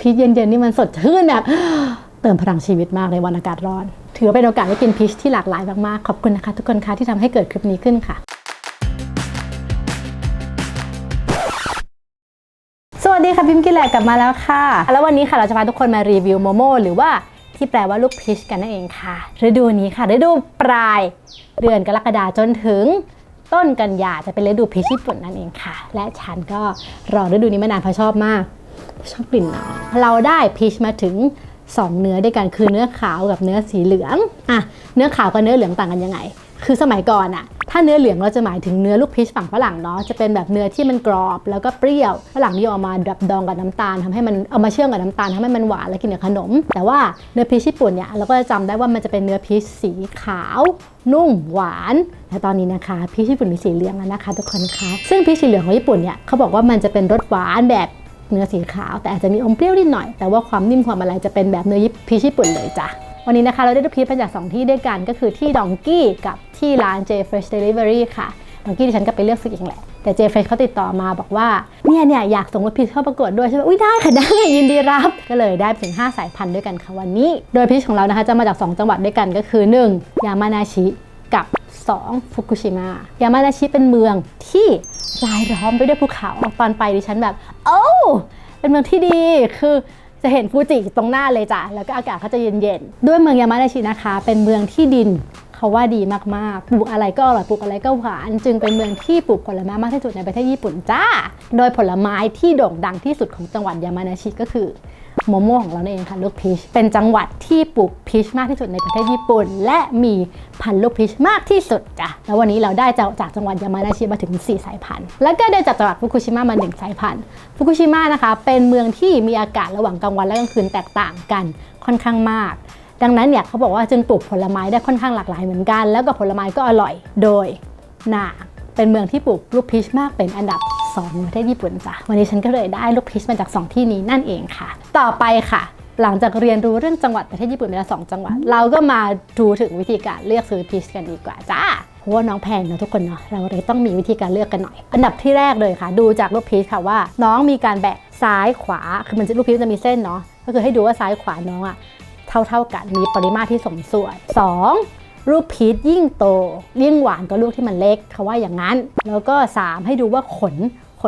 พีชเย็นๆนี่มันสดชื่นแบบเติมพลังชีวิตมากในวันอากาศร้อน ถือว่าเป็นโอกาสได้กินพีชที่หลากหลายมากๆ ขอบคุณนะคะ ทุกคนคะที่ทำให้เกิดคลิปนี้ขึ้นค่ะ สวัสดีค่ะพิมกินแหลกกลับมาแล้วค่ะ แล้ววันนี้ค่ะเราจะพาทุกคนมารีวิวโมโมหรือว่าที่แปลว่าลูกพีชกันนั่นเองค่ะฤดูนี้ค่ะฤดูปลายเดือนกรกฎาจนถึงต้นกันยาจะเป็นฤดูพีชญี่ปุ่นนั่นเองค่ะ และฉันก็รอฤดูนี้มานานเพราะชอบมาก ชอบกลิ่นหนาวเราได้พีชมาถึง 2 เนื้อด้วยกันคือเนื้อขาวกับเนื้อสีเหลืองอะเนื้อขาวกับเนื้อเหลืองต่างกันยังไง คือสมัยก่อนอะถ้าเนื้อเหลืองเราจะหมายถึงเนื้อลูกพีชฝั่งฝรั่งเนาะจะเป็นแบบเนื้อที่มันกรอบ แล้วก็เปรี้ยวฝรั่งนิยมเอามาดับดองกับน้ำตาลทำให้มันเอามาเชื่อมกับน้ำตาลทำให้มันหวานแล้วกินกับขนม แต่ว่าเนื้อพีชญี่ปุ่นเนี่ยเราก็จะจำได้ว่ามันจะเป็นเนื้อพีชสีขาว นุ่มหวานและตอนนี้นะคะพีชญี่ปุ่นมีสีเหลืองแล้วนะคะ ทุกคนคะซึ่งพีชสีเหลืองของญี่ปุ่นเนี่ยเขาบอกว่ามันจะเป็นรสหวานแบบ เนื้อสีขาว แต่อาจจะมีอมเปรี้ยวนิดหน่อย แต่ว่าความนิ่มความอะไรจะเป็นแบบเนื้อพีชญี่ปุ่นเลยจ้ะวันนี้นะคะเราได้ลูกพีชมาจาก 2 ที่ด้วยกันก็คือที่ดองกี้กับที่ร้าน J Fresh Delivery ค่ะดองกี้ดิฉันก็ไปเลือกซื้อเองแหละ แต่ J Fresh เขาติดต่อมาบอกว่า เนี่ยเนี่ยอยากส่งลูกพีชเข้าประกวดด้วยใช่ไหมอุ้ยได้ค่ะได้ยินดีรับ ก็เลยได้ถึง 5 สายพันธุ์ด้วยกันค่ะวันนี้ โดยพีชของเรานะคะจะมาจาก 2 จังหวัดด้วยกันก็คือ 1. ยามานาชิกับ 2. ฟุกุชิมะยามานาชิเป็นเมืองที่ รายล้อมไปด้วยภูเขาตอนไปดิฉันแบบ โอ้เป็นเมืองที่ดีคือจะเห็นฟูจิตรงหน้าเลยจ้ะ แล้วก็อากาศก็จะเย็นๆ ด้วยเมืองยามาดาชินะคะ เป็นเมืองที่ดินเขาว่าดีมากๆ ปลูกอะไรก็อร่อยปลูกอะไรก็หวาน จึงเป็นเมืองที่ปลูกผลไม้มากที่สุดในประเทศญี่ปุ่นจ้า โดยผลไม้ที่โด่งดังที่สุดของจังหวัดยามานาชิก็คือ โมโม่ของเราเองค่ะลูกพีชเป็นจังหวัดที่ปลูกพีชมากที่สุดในประเทศญี่ปุ่น และมีพันธุ์ลูกพีชมากที่สุดจ้ะแล้ววันนี้เราได้จากจากจังหวัดยามานาชิมาถึง 4 สายพันธุ์ แล้วก็ได้จากจังหวัดฟุกุชิมะมา 1 สายพันธุ์ฟุกุชิมะนะคะ เป็นเมืองที่มีอากาศระหว่างกลางวันและกลางคืนแตกต่างกันค่อนข้างมาก ดังนั้นเนี่ยเขาบอกว่าจึงปลูกผลไม้ได้ค่อนข้างหลากหลายเหมือนกัน แล้วก็ผลไม้ก็อร่อยโดยนาเป็นเมืองที่ปลูกลูกพีชมากเป็นอันดับ 2ในประเทศญี่ปุ่นจ้ะวันนี้ฉันก็เลยได้ลูกพีชมาจาก 2 ที่นี้นั่นเองค่ะ ต่อไปค่ะ หลังจากเรียนรู้เรื่องจังหวัดประเทศญี่ปุ่นไปแล้วสองจังหวัด เราก็มาดูถึงวิธีการเลือกซื้อพีชกันดีกว่าจ้าเพราะว่าน้องแพงเนาะทุกคนเนาะเราเลยต้องมีวิธีการเลือกกันหน่อย อันดับที่แรกเลยค่ะ ดูจากลูกพีชค่ะว่า น้องมีการแบกซ้ายขวาคือมันจะลูกพีชจะมีเส้นเนาะก็คือให้ดูว่าซ้ายขวาน้องอะเท่าเท่ากันมีปริมาตรที่สมส่วน 2. รูปพีชยิ่งโตยิ่งหวานก็ลูกที่มันเล็กเขาว่าอย่างนั้น แล้วก็ 3 ให้ดูว่าขน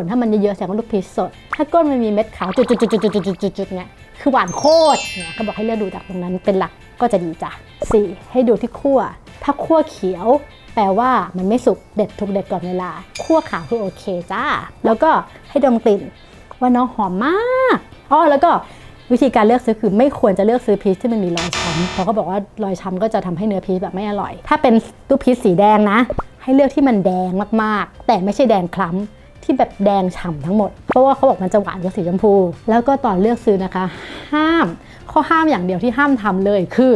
นถ้ามันเยอะๆแสดงว่าลูกพีชสด ถ้าก้นมันมีเม็ดขาวจุดๆๆๆๆๆๆเนี่ยคือหวานโคตรเนี่ยเขาบอกให้เลือกดูจากตรงนั้นเป็นหลักก็จะดีจ้ะ 4. ให้ดูที่ขั้ว ถ้าขั้วเขียว แปลว่ามันไม่สุกเด็ดถูกเด็ดก่อนเวลาขั้วขาวคือโอเคจ้า แล้วก็ให้ดมกลิ่น ว่าน้องหอมมากอ๋อแล้วก็วิธีการเลือกซื้อคือไม่ควรจะเลือกซื้อพีชที่มันมีรอยช้ำเพราะเขาบอกว่ารอยช้ำก็จะทำให้เนื้อพีชแบบไม่อร่อย ถ้าเป็นลูกพีชสีแดงนะ ให้เลือกที่มันแดงมากๆ แต่ไม่ใช่แดงคล้ำ ที่แบบแดงฉ่ำทั้งหมด เพราะว่าเขาบอกมันจะหวานกว่าสีชมพู แล้วก็ตอนเลือกซื้อนะคะ ห้าม ข้อห้ามอย่างเดียวที่ห้ามทำเลย คือ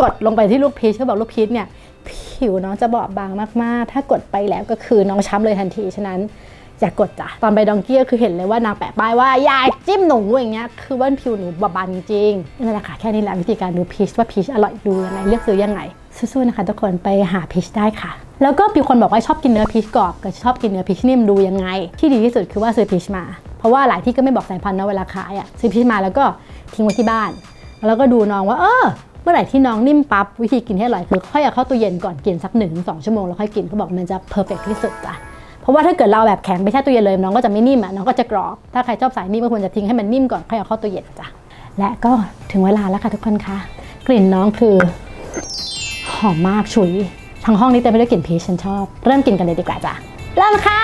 กดลงไปที่ลูกพีชเขาบอกลูกพีชเนี่ยผิวน้องจะบอบบางมากๆ ถ้ากดไปแล้วก็คือน้องช้ำเลยทันทีฉะนั้นอย่ากดจ้ะตอนไปดองเกี้ก็คือเห็นเลยว่านางแปะป้ายว่าอย่าจิ้มหนูอย่างเงี้ยคือว่าผิวหนูบอบบางจริงๆนั่นแหละค่ะแค่นี้แหละวิธีการดูพีชว่าพีชอร่อยดูยังไงเลือกซื้อยังไงสู้ๆนะคะทุกคนไปหาพีชได้ค่ะ แล้วก็มีคนบอกว่าชอบกินเนื้อพีชกรอบกับชอบกินเนื้อพีชนิ่มดูยังไง ที่ดีที่สุดคือว่าซื้อพีชมา เพราะว่าหลายที่ก็ไม่บอกสายพันธุ์นะเวลาขายอะซื้อพีชมาแล้วก็ทิ้งไว้ที่บ้าน แล้วก็ดูน้องว่าเออเมื่อไหร่ที่น้องนิ่มปั๊บวิธีกินให้อร่อยคือค่อยเอาเข้าตู้เย็นก่อนกินสักหนึ่งถึงสองชั่วโมงแล้วค่อยกินเขาบอกมันจะเพอร์เฟกที่สุดจ้ะเพราะว่าถ้าเกิดเราแบบแข็งไปแช่ตู้เย็นเลยน้องก็จะไม่นิ่มอะน้องก็จะกรอบถ้าใครชอบสายนิ่มก็ควรจะทิ้งให้มันนิ่มก่อนค่อยเอาเข้าตู้เย็นจ้ะและก็ถึงเวลาแล้วค่ะทุกคนคะกลิ่นน้องคือ หอมมากฉุย ทั้งห้องนี้เต็มไปด้วยกลิ่นพีชฉันชอบ เริ่มกินกันเลยดีกว่าจ้ะเริ่มค่ะ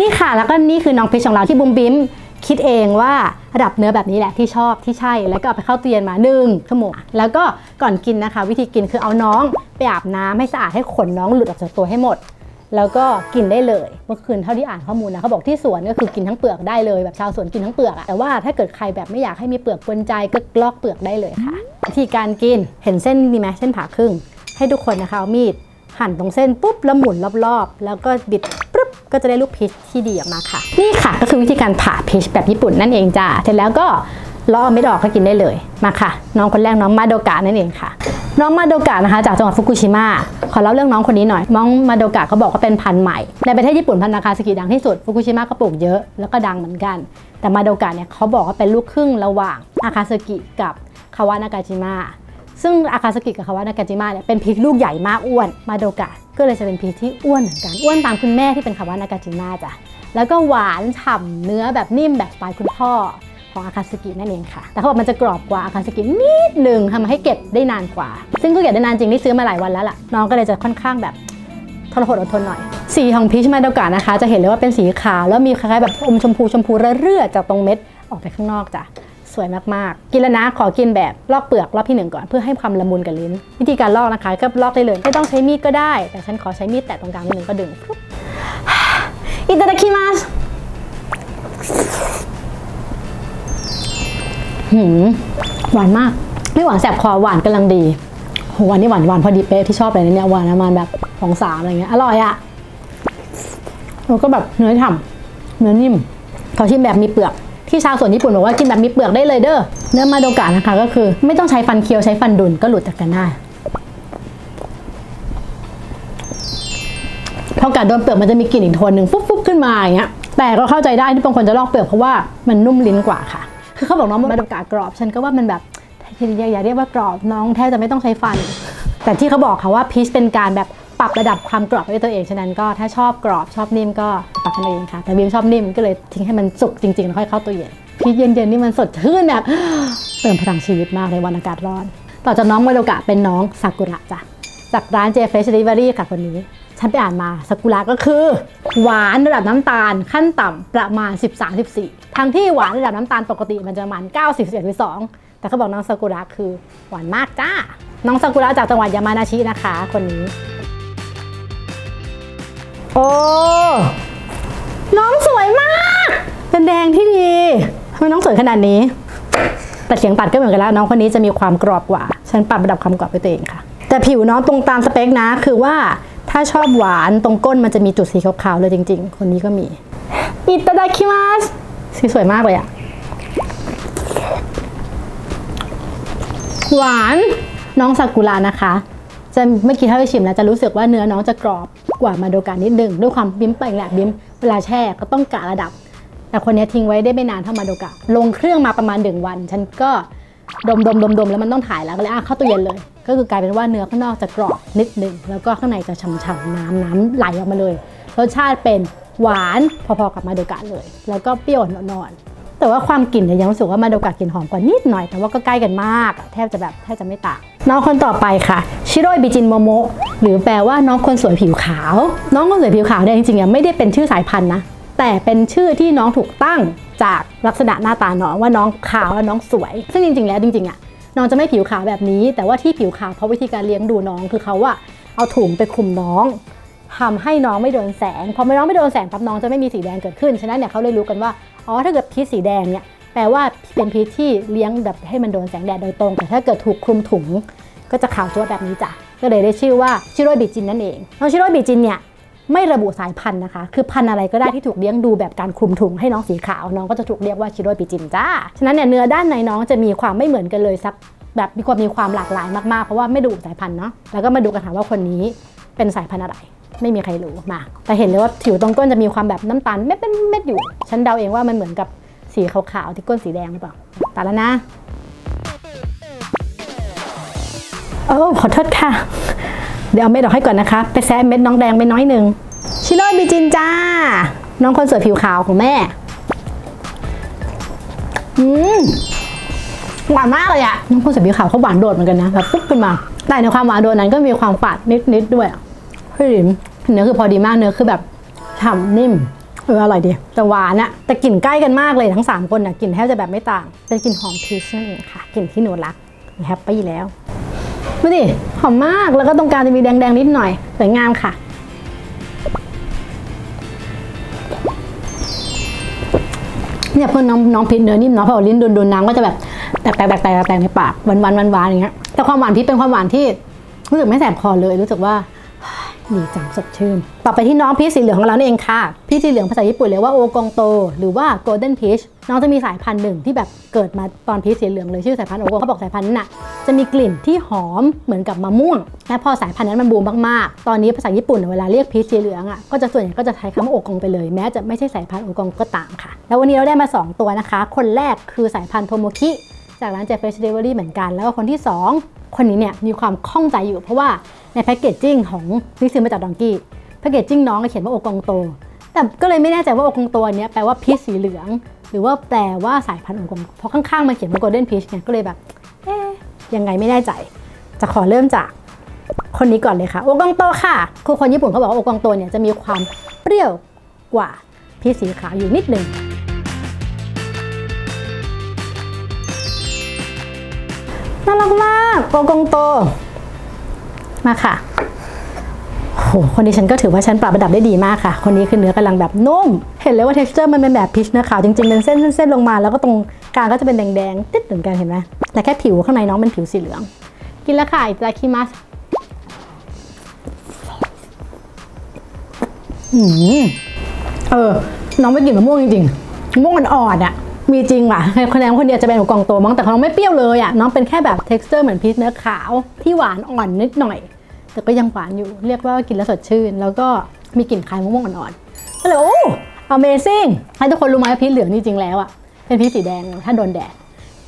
นี่ค่ะแล้วก็นี่คือน้องพีชของเราที่บุมบิ้มคิดเองว่าระดับเนื้อแบบนี้แหละที่ชอบที่ใช่ แล้วก็เอาไปเข้าตู้เย็นมาหนึ่งชั่วโมงแล้วก็ก่อนกินนะคะ วิธีกินคือเอาน้องไปอาบน้ำให้สะอาดให้ขนน้องหลุดออกจากตัวให้หมด แล้วก็กินได้เลยเมื่อคืนเท่าที่อ่านข้อมูลนะเขาบอกที่สวนก็คือกินทั้งเปลือกได้เลยแบบชาวสวนกินทั้งเปลือกอะแต่ว่าถ้าเกิดใครแบบไม่อยากให้มีเปลือกกวนใจก็ลอกเปลือกได้เลยค่ะวิธีการกินเห็นเส้นนี่ไหมเส้นผ่าครึ่ง ให้ทุกคนนะคะเอามีดหั่นตรงเส้นปุ๊บแล้วหมุนรอบๆ แล้วก็บิดปุ๊บก็จะได้ลูกพีชที่ดีออกมาค่ะ นี่ค่ะก็คือวิธีการผ่าพีชแบบญี่ปุ่นนั่นเองจ้าเสร็จแล้วก็ เลาะเอาเม็ดออกก็กินได้เลยมาค่ะ น้องคนแรกน้องมาโดกะนั่นเองค่ะ น้องมาโดกะนะคะ จากจังหวัดฟุกุชิมะขอเล่าเรื่องน้องคนนี้หน่อยน้องมาโดกะเขาบอกว่าเป็นพันธุ์ใหม่ ในประเทศญี่ปุ่นพันธุ์นาคาสกิดังที่สุดฟุกุชิมะก็ปลูกเยอะแล้วก็ดังเหมือนกัน แต่มาโดกะเนี่ยเขาบอกว่าเป็นลูกครึ่งระหว่างอาคาสกิกับคาวานากาจิมะซึ่งอาคาสกิกับคาวานากาจิมะเนี่ยเป็นพีชลูกใหญ่มากอ้วนมาโดกะก็เลยจะเป็นพีชที่อ้วนเหมือนกันอ้วนตามคุณแม่ที่เป็นคาวานากาจิมะจ้ะแล้วก็หวานฉ่ำเนื้อแบบนิ่มแบบสไตล์คุณพ่อ ของอาคาสกินั่นเองค่ะ แต่เขาบอกมันจะกรอบกว่าอาคาสกินิดหนึ่งทำให้เก็บได้นานกว่า ซึ่งก็เก็บได้นานจริงที่ซื้อมาหลายวันแล้วล่ะ น้องก็เลยจะค่อนข้างแบบทรหดอดทนหน่อย สีของพีชมาโดกะนะคะ จะเห็นเลยว่าเป็นสีขาวแล้วมีคล้ายๆแบบอมชมพูชมพูเรื่อๆจากตรงเม็ดออกไปข้างนอกจ้ะสวยมากๆ กินแล้วนะขอกินแบบลอกเปลือกรอบที่หนึ่งก่อนเพื่อให้ความละมุนกับลิ้น วิธีการลอกนะคะก็ลอกได้เลย ไม่ต้องใช้มีดก็ได้ แต่ฉันขอใช้มีดแตะตรงกลางนิดนึงก็ดึงปุ๊บอิตาดาคิ หืมหวานมาก ไม่หวานแสบคอหวานกำลังดีโหวานนี่หวานหวานพอดีเป๊ะที่ชอบเลยเนี่ยหวานประมาณแบบสองสามอะไรเงี้ยอร่อยอะแล้วก็แบบเนื้อฉ่ำเนื้อนิ่มขอชิมแบบมีเปลือกที่ชาวสวนญี่ปุ่นบอกว่ากินแบบมีเปลือกได้เลยเด้อเนื้อมาโดกะนะคะ ก็คือ ไม่ต้องใช้ฟันเคี้ยวใช้ฟันดุนก็หลุดจากกันได้พอกัดโดนเปลือกมันจะมีกลิ่นอีกโทนหนึ่งฟุบฟุบขึ้นมาอย่างเงี้ยแต่ก็เข้าใจได้ที่บางคนจะลอกเปลือกเพราะว่ามันนุ่มลิ้นกว่าค่ะ คือเขาบอกน้องมาดกากรอบ ฉันก็ว่ามันแบบอย่าอย่าเรียกว่ากรอบน้องแทบจะไม่ต้องใช้ฟัน แต่ที่เขาบอกค่ะว่าพีชเป็นการแบบปรับระดับความกรอบด้วยตัวเอง ฉะนั้นก็ถ้าชอบกรอบชอบนิ่มก็ปรับกันเองค่ะ แต่บีมชอบนิ่มก็เลยทิ้งให้มันสุกจริงๆแล้วค่อยเข้าตู้เย็นพีชเย็นๆนี่มันสดชื่นแบบเติมพลังชีวิตมากในวันอากาศร้อน ต่อจากน้องมาโดกะเป็นน้องซากุระจ้ะจากร้านเจฟเฟชเดลิเวอรี่ค่ะคนนี้ ฉันไปอ่านมาสกุระก็คือ หวานระดับน้ำตาลขั้นต่ำประมาณ 13-14ทั้งที่หวานระดับน้ำตาลปกติมันจะประมาณ90 11หรือ2แต่เขาบอกน้องซากุระคือหวานมากจ้า น้องซากุระจากจังหวัดยามานาชินะคะ คนนี้ โอ้ น้องสวยมาก เป็นแดงที่ดีทำไมน้องสวยขนาดนี้ แต่เสียงตัดก็เหมือนกันแล้ว น้องคนนี้จะมีความกรอบกว่า ฉันปรับระดับความกรอบไปตัวเองค่ะ แต่ผิวน้องตรงตามสเปคนะคือว่า ถ้าชอบหวานตรงก้นมันจะมีจุดสีขาวๆเลยจริง ๆ คนนี้ก็มีอิตาดาคิมัสสีสวยมากเลยอะหวานน้องซากุระนะคะ จะเมื่อกี้ถ้าไปชิมแล้วจะรู้สึกว่าเนื้อน้องจะกรอบกว่ามาโดกานิดนึงด้วยความบิ้มแปลงแหละบิ้มเวลาแช่ก็ต้องกะระดับ แต่คนนี้ทิ้งไว้ได้ไม่นานเท่ามาโดกะ ลงเครื่องมาประมาณหนึ่งวัน ฉันก็ดมดมดมดมแล้วมันต้องถ่ายแล้วก็เลยอะเข้าตู้เย็นเลย ก็คือกลายเป็นว่าเนื้อข้างนอกจะกรอบนิดนึงแล้วก็ข้างในจะฉ่ำๆน้ำน้ำไหลออกมาเลย รสชาติเป็นหวานพอๆกับมาโดกะเลย แล้วก็เปรี้ยวอ่อนๆแต่ว่าความกลิ่นเนี่ยยังรู้สึกว่ามาโดกะกลิ่นหอมกว่านิดหน่อย แต่ว่าก็ใกล้กันมาก แทบจะแบบแทบจะไม่ต่างน้องคนต่อไปค่ะชิโร่บิจินโมโมะหรือแปลว่าน้องคนสวยผิวขาว น้องคนสวยผิวขาวเนี่ยจริงๆเนี่ยไม่ได้เป็นชื่อสายพันธุ์นะแต่เป็นชื่อที่น้องถูกตั้งจากลักษณะหน้าตาน้องว่าน้องขาวและน้องสวย ซึ่งจริงๆแล้วจริงๆอะ น้องจะไม่ผิวขาวแบบนี้ แต่ว่าที่ผิวขาวเพราะวิธีการเลี้ยงดูน้องคือเขาว่าเอาถุงไปคลุมน้องทำให้น้องไม่โดนแสง พอไม่น้องไม่โดนแสงปั๊บน้องจะไม่มีสีแดงเกิดขึ้น ฉะนั้นเนี่ยเขาเลยรู้กันว่า อ๋อ ถ้าเกิดพีชสีแดงเนี่ย แปลว่าเป็นพีชที่เลี้ยงแบบให้มันโดนแสงแดดโดยตรง แต่ถ้าเกิดถูกคลุมถุงก็จะขาวจั๊วแบบนี้จ้ะ ก็เลยได้ชื่อว่าชิโร่บิจินนั่นเองน้องชิโร่บิจินเนี่ยไม่ระบุสายพันธุ์นะคะ คือพันธุ์อะไรก็ได้ที่ถูกเลี้ยงดูแบบการคลุมถุงให้น้องสีขาว น้องก็จะถูกเรียกว่าชิโรปิจินจ้า ฉะนั้นเนี่ยเนื้อด้านในน้องจะมีความไม่เหมือนกันเลยสัก แบบมีความมีความหลากหลายมากๆ เพราะว่าไม่ดูสายพันธุ์เนาะแล้วก็มาดูกันค่ะว่าคนนี้เป็นสายพันธุ์อะไร ไม่มีใครรู้มา แต่เห็นเลยว่าผิวตรงก้นจะมีความแบบน้ำตาลเม็ดๆเม็ดอยู่ ฉันเดาเองว่ามันเหมือนกับสีขาวๆที่ก้นสีแดงหรือเปล่าตัดแล้วนะโอ้ขอโทษค่ะ เดี๋ยวเอาเม็ดออกให้ก่อนนะคะ ไปแซะเม็ดน้องแดงไปน้อยหนึ่งชิโร่บิจินจ้า น้องคนสวยผิวขาวของแม่ อืม หวานมากเลยอะน้องคนสวยผิวขาวเขาหวานโดดเหมือนกันนะแบบปุ๊บขึ้นมา แต่ในความหวานโดดนั้นก็มีความฝาดนิดๆด้วยอะเฮ้ยเนื้อคือพอดีมากเนื้อคือแบบฉ่ำนิ่มเอออร่อยดีแต่หวานอะแต่กลิ่นใกล้กันมากเลยทั้งสามคนอะกลิ่นแทบจะแบบไม่ต่าง เป็นกลิ่นหอมพีชนั่นเองค่ะกลิ่นที่หนูรักแฮปปี้แล้วดูดิหอมมากแล้วก็ตรงกลางจะมีแดงๆนิดหน่อยสวยงามค่ะเนี่ยเพื่อนน้องน้องพิษเนื้อนิ่มเนาะพอลิ้นโดนโดนน้ำก็จะแบบ แตกแตกแตกแตกแตกในปากหวานหวานหวานหวานอย่างเงี้ยแต่ความหวานพิษเป็นความหวานที่รู้สึกไม่แสบคอเลยรู้สึกว่าดีจังสดชื่น ต่อไปที่น้องพีชสีเหลืองของเรานั่นเองค่ะ พีชสีเหลืองภาษาญี่ปุ่นเรียกว่าโอกงโต หรือว่า golden peach น้องจะมีสายพันธุ์หนึ่งที่แบบเกิดมาตอนพีชสีเหลืองเลยชื่อสายพันธุ์โอกงเขาบอกสายพันธุ์นั้นน่ะจะมีกลิ่นที่หอมเหมือนกับมะม่วง และพอสายพันธุ์นั้นมันบูมมากๆ ตอนนี้ภาษาญี่ปุ่นเวลาเรียกพีชสีเหลืองอะก็จะส่วนใหญ่ก็จะใช้คำว่าโอกงไปเลย แม้จะไม่ใช่สายพันธุ์โอกงก็ตามค่ะ แล้ววันนี้เราได้มาสองตัวนะคะ คนแรกคือสายพันธุ์โทโมคิ จากร้านเจฟเฟชเดเวอรี่เหมือนกัน แล้วก็คนที่ 2 คนนี้เนี่ยมีความข้องใจอยู่ เพราะว่าในแพคเกจจิ้งของนี่ซื้อมาจากดองกี้แพคเกจจิ้งน้องเขียนว่าโอกองโต แต่ก็เลยไม่แน่ใจว่าโอกองโตอันเนี้ยแปลว่าพีชสีเหลือง หรือว่าแปลว่าสายพันธุ์โอกองเพราะข้างๆมันเขียนว่าโกลเด้นพีชไงก็เลยแบบเอ๊ยยังไงไม่แน่ใจ จะขอเริ่มจากคนนี้ก่อนเลยค่ะ โอกองโตค่ะคือคนญี่ปุ่นเขาบอกว่าโอกองโตเนี่ยจะมีความเปรี้ยวกว่าพีชสีขาวอยู่นิดนึง โกกงโต มาค่ะโหคนนี้ฉันก็ถือว่าฉันปรับระดับได้ดีมากค่ะ คนนี้คือเนื้อกำลังแบบนุ่ม เห็นเลยว่า texture มันเป็นแบบพิชเนื้อขาวจริงๆเป็นเส้นเส้นลงมา แล้วก็ตรงกลางก็จะเป็นแดงๆติดเหมือนกันเห็นไหมแต่แค่ผิวข้างในน้องเป็นผิวสีเหลือง กินแล้วค่ะอิตาคิมัสอืมเออ น้องไม่กินมะม่วงจริงๆมะม่วงมันอ่อนๆอะ มีจริงว่ะคนแนนคนเดียวจะเป็นหัวกล่องโตมั้งแต่ของน้องไม่เปรี้ยวเลยอะน้องเป็นแค่แบบ t e x t อร์เหมือนพีชเนื้อขาวที่หวานอ่อนนิดหน่อย แต่ก็ยังหวานอยู่เรียกว่ากินแล้วสดชื่น แล้วก็มีกลิ่นคลายมะม่วงอ่อนๆก็เลยโอ้ Amazing ให้ทุกคนรู้ไหมว่าพีชเหลืองจริงๆแล้วอะเป็นพีชสีแดงถ้าโดนแดด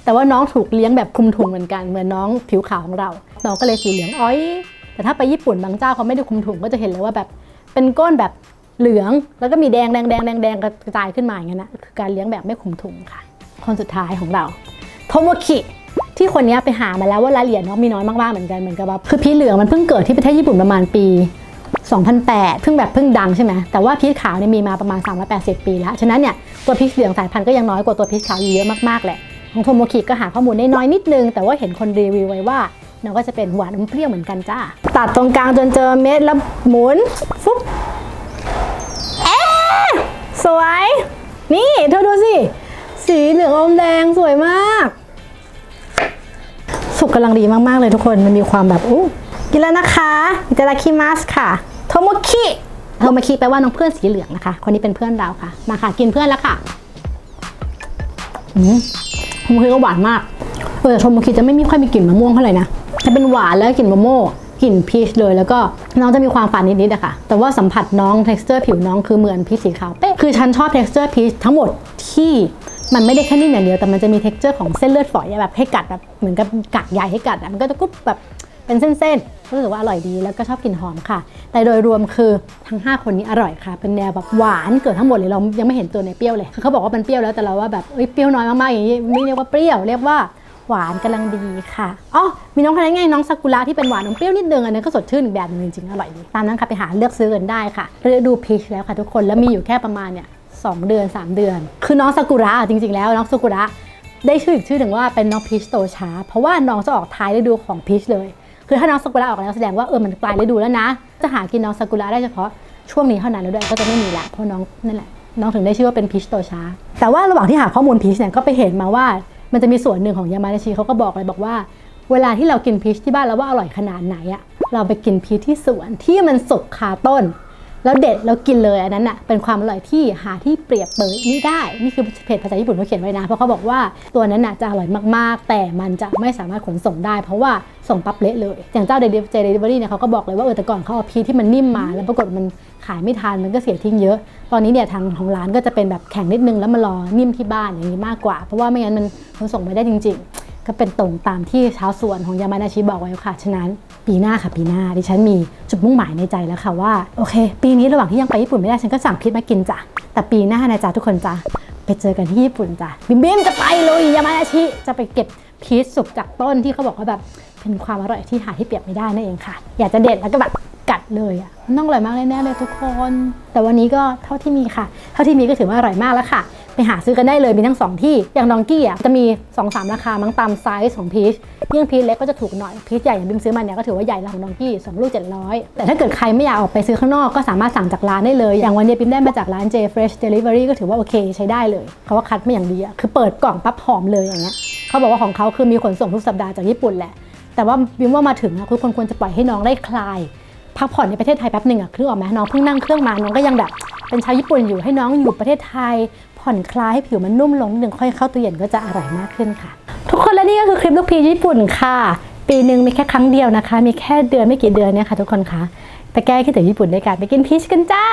แต่ว่าน้องถูกเลี้ยงแบบคลุมถุงเหมือนกันเหมือนน้องผิวขาวของเรา น้องก็เลยสีเหลืองอ้อย แต่ถ้าไปญี่ปุ่นบางเจ้าเขาไม่ได้คลุมถุงก็จะเห็นเลยว่าแบบเป็นก้นแบบ เหลืองแล้วก็มีแดงแดงแดงแดงแดงกระจายขึ้นมาอย่างนั้นนะคือการเลี้ยงแบบไม่คุมถุงค่ะ คนสุดท้ายของเราโทโมคิที่คนนี้ไปหามาแล้วว่ารายละเอียดน้องมีน้อยมากๆเหมือนกันเหมือนกับว่าคือพีชเหลืองมันเพิ่งเกิดที่ประเทศญี่ปุ่นประมาณปี 2008เพิ่งแบบเพิ่งดังใช่ไหมแต่ว่าพีชขาวเนี่ยมีมาประมาณ 380 ปีแล้ว ฉะนั้นเนี่ยตัวพีชเหลืองสายพันธุ์ก็ยังน้อยกว่าตัวพีชขาวอยู่เยอะมากๆแหละของโทโมคิก็หาข้อมูลได้น้อยนิดนึง แต่ว่าเห็นคนรีวิวไว้ว่าน้องก็จะเป็นหวานอมเปรี้ยวเหมือนกันจ้าตัดตรงกลางจนเจอเม็ดแล้วหมุนฟุ๊บ สวย นี่เธอดูสิ สีเหลืองอมแดงสวยมาก สุกกำลังดีมาก ๆ เลยทุกคน มันมีความแบบอู้กินแล้วนะคะอิตาดาคิมัสค่ะ โทโมคิโทโมคิแปลว่าน้องเพื่อนสีเหลืองนะคะ คนนี้เป็นเพื่อนเราค่ะ มาค่ะ กินเพื่อนแล้วค่ะอืมโทโมคิก็หวานมาก เออโทโมคิจะไม่มีค่อยมีกลิ่นมะม่วงเท่าไหร่นะจะเป็นหวานแล้วกลิ่นมะม่วง กลิ่นพีชเลย แล้วก็น้องจะมีความฝาดนิดๆอะค่ะ แต่ว่าสัมผัสน้อง texture ผิวน้องคือเหมือนพีชสีขาวเป๊ะคือฉันชอบ texture พีชทั้งหมดที่มันไม่ได้แค่นิ่มอย่างเดียวแต่มันจะมี texture ของเส้นเลือดฝอยอะแบบให้กัดแบบเหมือนกับกัดใหญ่ให้กัดอะมันก็จะกรุบแบบเป็นเส้นๆรู้สึกว่าอร่อยดีแล้วก็ชอบกลิ่นหอมค่ะ แต่โดยรวมคือทั้ง 5 คนนี้อร่อยค่ะ เป็นแนวแบบหวานเกิดทั้งหมดเลยเรายังไม่เห็นตัวในเปรี้ยวเลยคือเขาบอกว่ามันเปรี้ยวแล้วแต่เราว่าแบบเอ้ยเปรี้ยวน้อยมากๆอย่างนี้ไม่เรียกว่าเปรี้ยวเรียกว่า หวานกำลังดีค่ะอ๋อมีน้องคนนั้นไงน้องซากุระที่เป็นหวานนมเปรี้ยวนิดนึงอันนั้นก็สดชื่นอีกแบบหนึงจริงๆอร่อยดีตามนั้นค่ะไปหาเลือกซื้อกันได้ค่ะฤดูพีชแล้วค่ะทุกคนแล้วมีอยู่แค่ประมาณเนี่ยสองเดือน 3 เดือน คือน้องซากุระอะจริง ๆ แล้วน้องซากุระได้ชื่ออีกชื่อหนึ่งว่าเป็นน้องพีชโตช้า เพราะว่าน้องจะออกท้ายฤดูของพีชเลย คือถ้าน้องซากุระออกแล้วแสดงว่าเออมันปลายฤดูแล้วนะ จะหากินน้องซากุระได้เฉพาะช่วงนี้เท่านั้นแล้วด้วยก็จะไม่มีละเพราะน้องนั่นแหละน้องถึงได้ชื่อว่าเป็นพีชโตช้า แต่ว่าระหว่างที่หาข้อมูลพีชเนี่ยก็ไปเห็นมาว่า มันจะมีส่วนหนึ่งของยามานาชิเขาก็บอกเลยบอกว่า เวลาที่เรากินพีชที่บ้านแล้วว่าอร่อยขนาดไหนอะเราไปกินพีชที่สวนที่มันสุกคาต้น แล้วเด็ดแล้วกินเลยอันนั้นอะเป็นความอร่อยที่หาที่เปรียบเปรยไม่ได้ นี่คือเพจภาษาญี่ปุ่นเขาเขียนไว้นะ เพราะเขาบอกว่าตัวนั้นน่ะจะอร่อยมากๆ แต่มันจะไม่สามารถขนส่งได้ เพราะว่าส่งปั๊บเละเลย อย่างเจ้าเดลิเจเดลิเวอรี่เนี่ยเขาก็บอกเลยว่าเออแต่ก่อนเขาเอาพีที่มันนิ่มมา แล้วปรากฏมันขายไม่ทันมันก็เสียทิ้งเยอะ ตอนนี้เนี่ยทางของร้านก็จะเป็นแบบแข็งนิดนึงแล้วมารอนิ่มที่บ้านอย่างนี้มากกว่า เพราะว่าไม่งั้นมันขนส่งไม่ได้จริง ๆ ก็เป็นตรงตามที่ชาวสวนของยามานาชิบอกไว้ค่ะ ฉะนั้นปีหน้าค่ะปีหน้าดิฉันมีจุดมุ่งหมายในใจแล้วค่ะว่าโอเค ปีนี้ระหว่างที่ยังไปญี่ปุ่นไม่ได้ฉันก็สั่งพีชมากินจ้ะแต่ปีหน้านะจ๊ะทุกคนจ้ะไปเจอกันที่ญี่ปุ่นจ้ะบิมบิมจะไปเลยยามานาชิจะไปเก็บพีชสุกจากต้นที่เขาบอกว่าแบบเป็นความอร่อยที่หาที่เปรียบไม่ได้นั่นเองค่ะ อยากจะเด็ดแล้วก็แบบกัดเลยอะน้องอร่อยมากแน่ๆเลยทุกคน แต่วันนี้ก็เท่าที่มีค่ะ เท่าที่มีก็ถือว่าอร่อยมากแล้วค่ะ หาซื้อกันได้เลยมีทั้งสองที่ อย่างดองกี้อะจะมี2อสราคามั้งตามไซส์ของพีชยิ่งพีชเล็กก็จะถูกหน่อยพีชใหญ่อย่างบิมซื้อมาเนี่ยก็ถือว่าใหญ่แล้วของดองกี้สองลูก 700 แต่ถ้าเกิดใครไม่อยากออกไปซื้อข้างนอกก็สามารถสั่งจากร้านได้เลย อย่างวันนี้ปิมได้มาจากร้าน J Fresh Delivery ก็ถือว่าโอเคใช้ได้เลยเขาว่าคัดมาอย่างดีอะคือเปิดกล่องปั๊บหอมเลยอย่างเงี้ยเขาบอกว่าของเขาคือมีขนส่งทุกสัปดาห์จากญี่ปุ่นแหละแต่ว่าบิมว่ามาถึงอะทุกคนควรจะปล่อยให้น้องได้คลายพักผ่อนในประเทศไทยแป๊บหนึ่งอะคือออกไหมน้องเพิ่งนั่งเครื่องมาน้องก็ยังแบบเป็นชาวญี่ปุ่นอยู่ให้น้องอยู่ประเทศไทย ผ่อนคลายให้ผิวมันนุ่มลงนิดนึงค่อยเข้าตู้เย็นก็จะอร่อยมากขึ้นค่ะ ทุกคนและนี่ก็คือคลิปลูกพีชญี่ปุ่นค่ะ ปีหนึ่งมีแค่ครั้งเดียวนะคะ มีแค่เดือนไม่กี่เดือนเนี่ยค่ะ ทุกคนคะไปแก้คิดถึงญี่ปุ่นด้วยกันไปกินพีชกันจ้า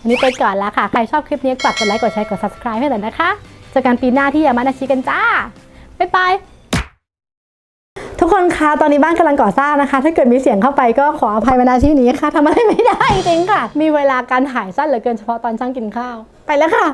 วันนี้ไปก่อนแล้วค่ะ ใครชอบคลิปนี้ฝากกดไลค์กดแชร์กด subscribe ให้หน่อยนะคะเจอกันปีหน้าที่ยามานาชิกันจ้าบ๊ายบายทุกคนคะตอนนี้บ้านกำลังก่อสร้างนะคะ ถ้าเกิดมีเสียงเข้าไปก็ขออภัยมาณที่นี้ค่ะทำอะไรไม่ได้จริงค่ะ มีเวลาการถ่ายสั้นเหลือเกินเฉพาะตอนช่างกินข้าว ไปแล้วค่ะ